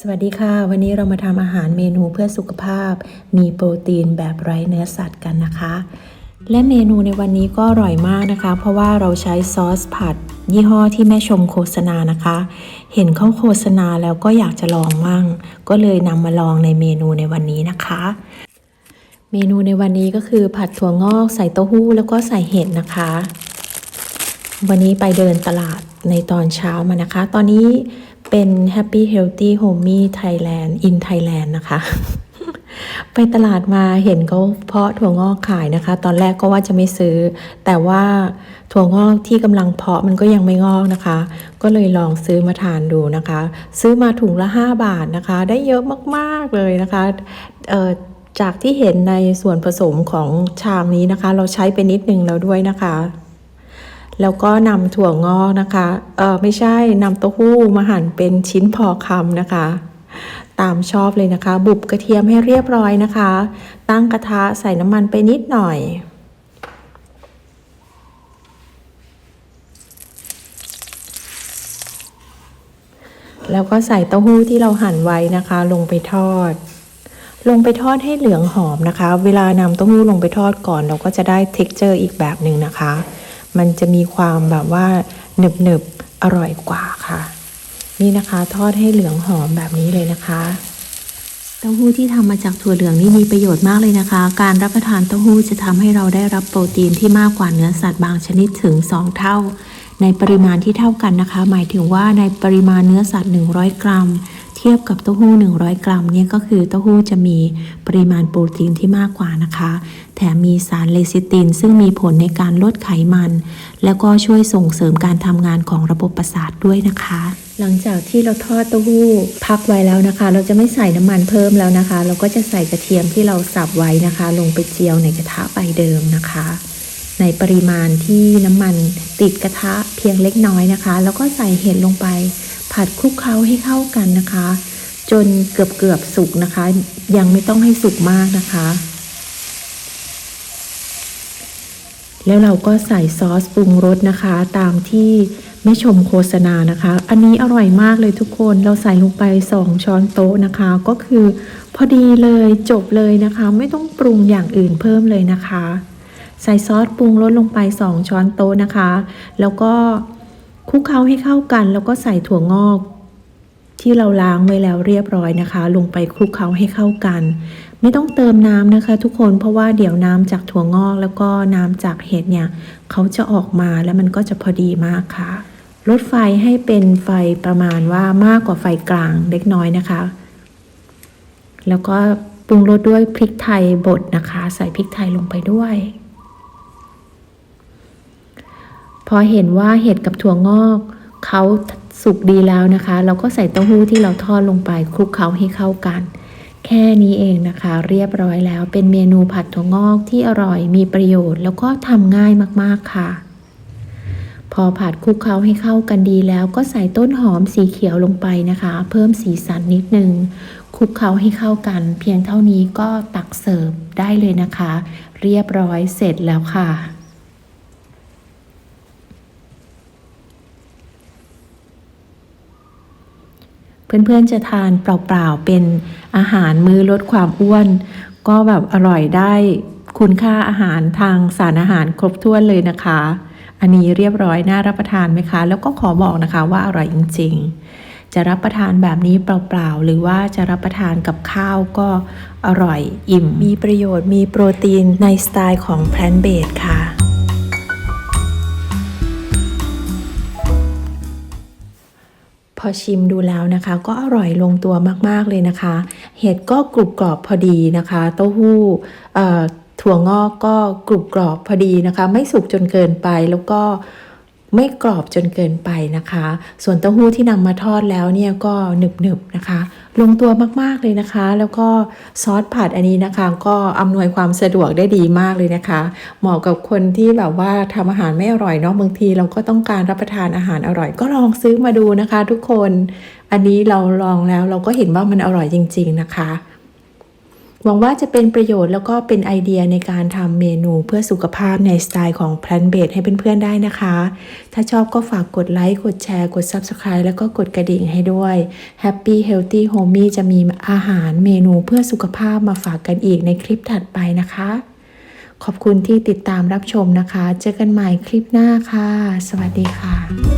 สวัสดีค่ะ วันนี้เรามาทำอาหารเมนูเพื่อสุขภาพ มีโปรตีนแบบไร้เนื้อสัตว์กันนะคะ และเมนูในวันนี้ก็อร่อยมากนะคะ เพราะว่าเราใช้ซอสผัด ยี่ห้อที่แม่ชมโฆษณานะคะ เห็นเขาโฆษณาแล้วก็อยากจะลองมั่ง ก็เลยนำมาลองในเมนูในวันนี้นะคะ เมนูในวันนี้ก็คือผัดถั่วงอกใส่เต้าหู้แล้วก็ใส่เห็ดนะคะ วันนี้ไปเดินตลาดในตอนเช้ามานะคะ ตอนนี้ เป็น Happy Healthy Homey Thailand in Thailand นะคะ ไปตลาดมาเห็นเขาเพาะถั่วงอกขายนะคะ ตอนแรกก็ว่าจะไม่ซื้อ แต่ว่าถั่วงอกที่กำลังเพาะมันก็ยังไม่งอกนะคะ ก็เลยลองซื้อมาทานดูนะคะ ซื้อมาถุงละ 5 บาทนะคะ ได้เยอะมากๆเลยนะคะเอ่อจากที่เห็นในส่วนผสมของชามนี้นะคะ เราใช้ไปนิดนึงแล้วด้วยนะคะ แล้วก็นำถั่วงอกนะคะเออไม่ใช่นำเต้าหู้มาหั่นเป็นชิ้นพอคำนะคะ ตามชอบเลยนะคะ บุบกระเทียมให้เรียบร้อยนะคะ ตั้งกระทะใส่น้ำมันไปนิดหน่อยแล้วก็ใส่เต้าหู้ที่เราหั่นไว้นะคะ ลงไปทอด ลงไปทอดให้เหลืองหอมนะคะ เวลานำเต้าหู้ลงไปทอดก่อน เราก็จะได้ t e x t อร์อีกแบบหนึ่งนะคะ มันจะมีความแบบว่าหนึบหนึบอร่อยกว่าค่ะ นี่นะคะทอดให้เหลืองหอมแบบนี้เลยนะคะเต้าหู้ที่ทำมาจากถั่วเหลืองนี่มีประโยชน์มากเลยนะคะ การรับประทานเต้าหู้จะทำให้เราได้รับโปรตีนที่มากกว่าเนื้อสัตว์บางชนิดถึง 2 เท่า ในปริมาณที่เท่ากันนะคะ หมายถึงว่าในปริมาณเนื้อสัตว์ 100 กรัม ทียบกับเต้าหู้ 100 กรัมเนี่ยก็คือเต้าหู้จะมีปริมาณโปรตีนที่มากกว่านะคะ แถมมีสารเลซิติน ซึ่งมีผลในการลดไขมัน แล้วก็ช่วยส่งเสริมการทำงานของระบบประสาทด้วยนะคะ หลังจากที่เราทอดเต้าหู้พักไว้แล้วนะคะ เราจะไม่ใส่น้ำมันเพิ่มแล้วนะคะ เราก็จะใส่กระเทียมที่เราสับไว้นะคะ ลงไปเจียวในกระทะใบเดิมนะคะในปริมาณที่น้ำมันติดกระทะเพียงเล็กน้อยนะคะ แล้วก็ใส่เห็ดลงไป ผัดคลุกเคล้าให้เข้ากันนะคะ จนเกือบเกือบๆสุกนะคะ ยังไม่ต้องให้สุกมากนะคะ แล้วเราก็ใส่ซอสปรุงรสนะคะ ตามที่แม่ชมโฆษณานะคะ อันนี้อร่อยมากเลยทุกคน เราใส่ลงไป 2 ช้อนโต๊ะนะคะ ก็คือพอดีเลยจบเลยนะคะ ไม่ต้องปรุงอย่างอื่นเพิ่มเลยนะคะ ใส่ซอสปรุงรสลงไป 2 ช้อนโต๊ะนะคะ แล้วก็ คลุกเคล้าให้เข้ากันแล้วก็ใส่ถั่วงอก ที่เราล้างไว้แล้วเรียบร้อยนะคะ ลงไปคลุกเคล้าให้เข้ากัน ไม่ต้องเติมน้ำนะคะ ทุกคนเพราะว่าเดี๋ยวน้ำจากถั่วงอกแล้วก็น้ำจากเห็ดเนี่ยเขาจะออกมาแล้วมันก็จะพอดีมากค่ะลดไฟให้เป็นไฟประมาณว่ามากกว่าไฟกลางเล็กน้อยนะคะ แล้วก็ปรุงรสด้วยพริกไทยบดนะคะ ใส่พริกไทยลงไปด้วย พ อเห็นว่าเห็ดกับถั่วงอกเขาสุกดีแล้วนะคะ เราก็ใส่เต้าหู้ที่เราทอดลงไปคลุกเคล้าให้เข้ากัน แค่นี้เองนะคะ เรียบร้อยแล้วเป็นเมนูผัดถั่วงอกที่อร่อยมีประโยชน์ แล้วก็ทำง่ายมากๆค่ะ พอผัดคลุกเคล้าให้เข้ากันดีแล้วก็ใส่ต้นหอมสีเขียวลงไปนะคะ เพิ่มสีสันนิดนึงคลุกเคล้าให้เข้ากัน เพียงเท่านี้ก็ตักเสิร์ฟได้เลยนะคะ เรียบร้อยเสร็จแล้วค่ะ เพื่อนๆจะทานเปล่าๆเป็นอาหารมื้อลดความอ้วน ก็แบบอร่อยได้คุณค่าอาหารทางสารอาหารครบถ้วนเลยนะคะ อันนี้เรียบร้อยน่ารับประทานไหมคะ แล้วก็ขอบอกนะคะว่าอร่อยจริง ๆ จะรับประทานแบบนี้เปล่าๆ หรือว่าจะรับประทานกับข้าวก็อร่อยอิ่ม มีประโยชน์มีโปรตีนในสไตล์ของแพลนเบดค่ะ พอชิมดูแล้วนะคะ ก็อร่อยลงตัวมากๆเลยนะคะ เห็ดก็กรุบกรอบพอดีนะคะ เต้าหู้เอ่อถั่วงอกก็กรุบกรอบพอดีนะคะ ไม่สุกจนเกินไปแล้วก็ไม่กรอบจนเกินไปนะคะ ส่วนเต้าหู้ที่นำมาทอดแล้วเนี่ยก็หนึบๆนะคะ ลงตัวมากๆเลยนะคะ แล้วก็ซอสผัดอันนี้นะคะ ก็อำนวยความสะดวกได้ดีมากเลยนะคะ เหมาะกับคนที่แบบว่าทำอาหารไม่อร่อยเนาะบางที เราก็ต้องการรับประทานอาหารอร่อย ก็ลองซื้อมาดูนะคะ ทุกคน อันนี้เราลองแล้วเราก็เห็นว่ามันอร่อยจริง ๆ นะคะ หวังว่าจะเป็นประโยชน์แล้วก็เป็นไอเดียในการทำเมนูเพื่อสุขภาพในสไตล์ของ Plant b a s e ให้เพื่อนๆได้นะคะ ถ้าชอบก็ฝากกดไลค์ กดแชร์ กด Subscribe แล้วก็กดกระดิ่งให้ด้วย Happy Healthy Homey จะมีอาหารเมนูเพื่อสุขภาพมาฝากกันอีกในคลิปถัดไปนะคะ ขอบคุณที่ติดตามรับชมนะคะ เจอกันใหม่คลิปหน้าค่ะ สวัสดีค่ะ